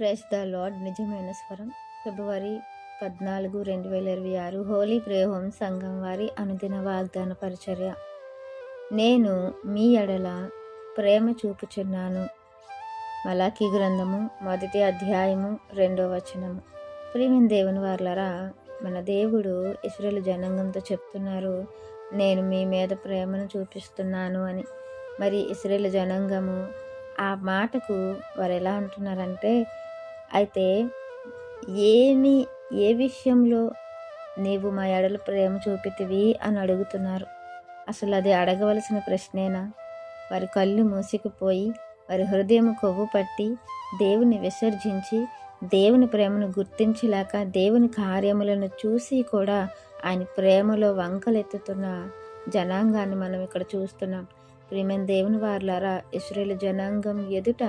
Press the lord నిజమైన స్వరం. ఫిబ్రవరి పద్నాలుగు రెండు వేల ఇరవై ఆరు. హోలీ ప్రేహోం సంఘం వారి అనుదిన వాగ్దాన పరిచర్య. నేను మీ ఎడల ప్రేమ చూపుచున్నాను. మలాఖీ గ్రంథము మొదటి అధ్యాయము రెండో వచనము. ప్రియమైన దేవుని వార్లరా మన దేవుడు ఇస్రాయేల్ జనాంగంతో చెప్తున్నారు నేను మీ మీద ప్రేమను చూపిస్తున్నాను అని. మరి ఇస్రాయేల్ జనాంగము ఆ మాటకు వారు ఎలా అంటున్నారంటే అయితే ఏమి ఏ విషయంలో నీవు మా ఎడల ప్రేమ చూపితివి అని అడుగుతున్నారు? అసలు అది అడగవలసిన ప్రశ్నేనా? వారి కళ్ళు మూసుకుపోయి వారి హృదయం కొవ్వు పట్టి దేవుని విసర్జించి దేవుని ప్రేమను గుర్తించలేక దేవుని కార్యములను చూసి కూడా ఆయన ప్రేమలో వంకలెత్తుతున్న జనాంగాన్ని మనం ఇక్కడ చూస్తున్నాం. ప్రియమైన దేవుని వారులారా ఇస్రాయేల్ జనాంగం ఎదుట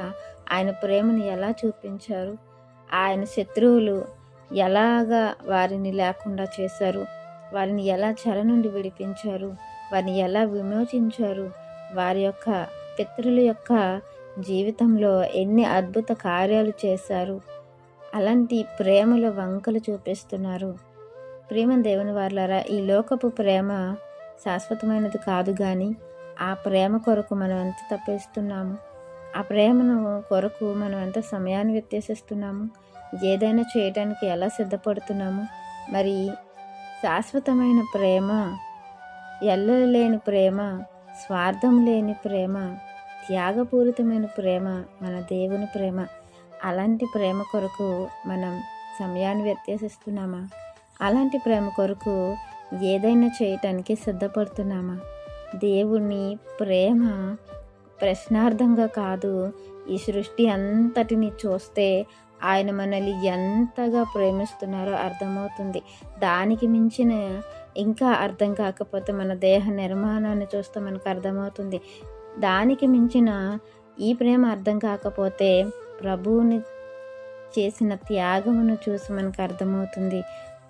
ఆయన ప్రేమను ఎలా చూపించారు? ఆయన శత్రువులు ఎలాగా వారిని లేకుండా చేశారు? వారిని ఎలా చెర నుండి విడిపించారు? వారిని ఎలా విమోచించారు? వారి యొక్క పితృల యొక్క జీవితంలో ఎన్ని అద్భుత కార్యాలు చేశారు? అలాంటి ప్రేమలో వంకలు చూపిస్తున్నారు. ప్రేమ దేవుని వార్లారా ఈ లోకపు ప్రేమ శాశ్వతమైనది కాదు కానీ ఆ ప్రేమ కొరకు మనం ఎంత తప్పిస్తున్నాము? ఆ ప్రేమను కొరకు మనం ఎంత సమయాన్ని వ్యత్యాసిస్తున్నాము? ఏదైనా చేయడానికి ఎలా సిద్ధపడుతున్నాము? మరి శాశ్వతమైన ప్రేమ ఎల్లలేని ప్రేమ స్వార్థం లేని ప్రేమ త్యాగపూరితమైన ప్రేమ మన దేవుని ప్రేమ అలాంటి ప్రేమ కొరకు మనం సమయాన్ని వ్యత్యాసిస్తున్నామా? అలాంటి ప్రేమ కొరకు ఏదైనా చేయటానికి సిద్ధపడుతున్నామా? దేవుని ప్రేమ ప్రశ్నార్థంగా కాదు ఈ సృష్టి అంతటిని చూస్తే ఆయన మనల్ని ఎంతగా ప్రేమిస్తున్నారో అర్థమవుతుంది. దానికి మించిన ఇంకా అర్థం కాకపోతే మన దేహ నిర్మాణాన్ని చూస్తే మనకు అర్థమవుతుంది. దానికి మించిన ఈ ప్రేమ అర్థం కాకపోతే ప్రభువుని చేసిన త్యాగమును చూసి మనకు అర్థమవుతుంది.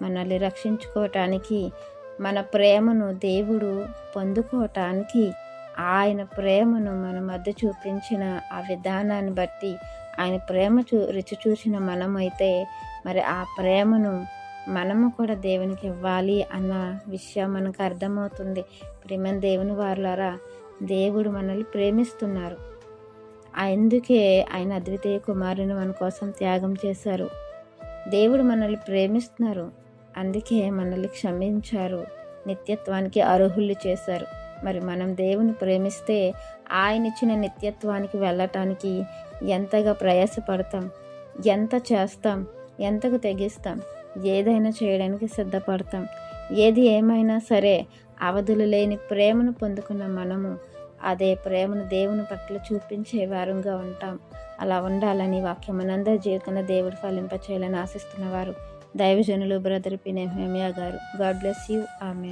మనల్ని రక్షించుకోవటానికి మన ప్రేమను దేవుడు పొందుకోవటానికి ఆయన ప్రేమను మన మధ్య చూపించిన ఆ విధానాన్ని బట్టి ఆయన ప్రేమ చూ రుచి చూసిన మనమైతే మరి ఆ ప్రేమను మనము కూడా దేవునికి ఇవ్వాలి అన్న విషయం మనకు అర్థమవుతుంది. ప్రేమ దేవుని వారులారా దేవుడు మనల్ని ప్రేమిస్తున్నారు. అందుకే ఆయన అద్వితీయ కుమారుని మన కోసం త్యాగం చేశారు. దేవుడు మనల్ని ప్రేమిస్తున్నారు. అందుకే మనల్ని క్షమించారు. నిత్యత్వానికి అర్హులు చేశారు. మరి మనం దేవుని ప్రేమిస్తే ఆయన ఇచ్చిన నిత్యత్వానికి వెళ్ళటానికి ఎంతగా ప్రయాసపడతాం ఎంత చేస్తాం ఎంతకు తెగిస్తాం ఏదైనా చేయడానికి సిద్ధపడతాం. ఏది ఏమైనా సరే అవధులు లేని ప్రేమను పొందుకున్న మనము అదే ప్రేమను దేవుని పట్ల చూపించే వారంగా ఉంటాం. అలా ఉండాలని వాక్యమనందరి జీవితంలో దేవుడు ఫలింపచేయాలని ఆశిస్తున్నవారు దైవజనులు బ్రదర్ పినేమియా గారు. God bless you. ఆమె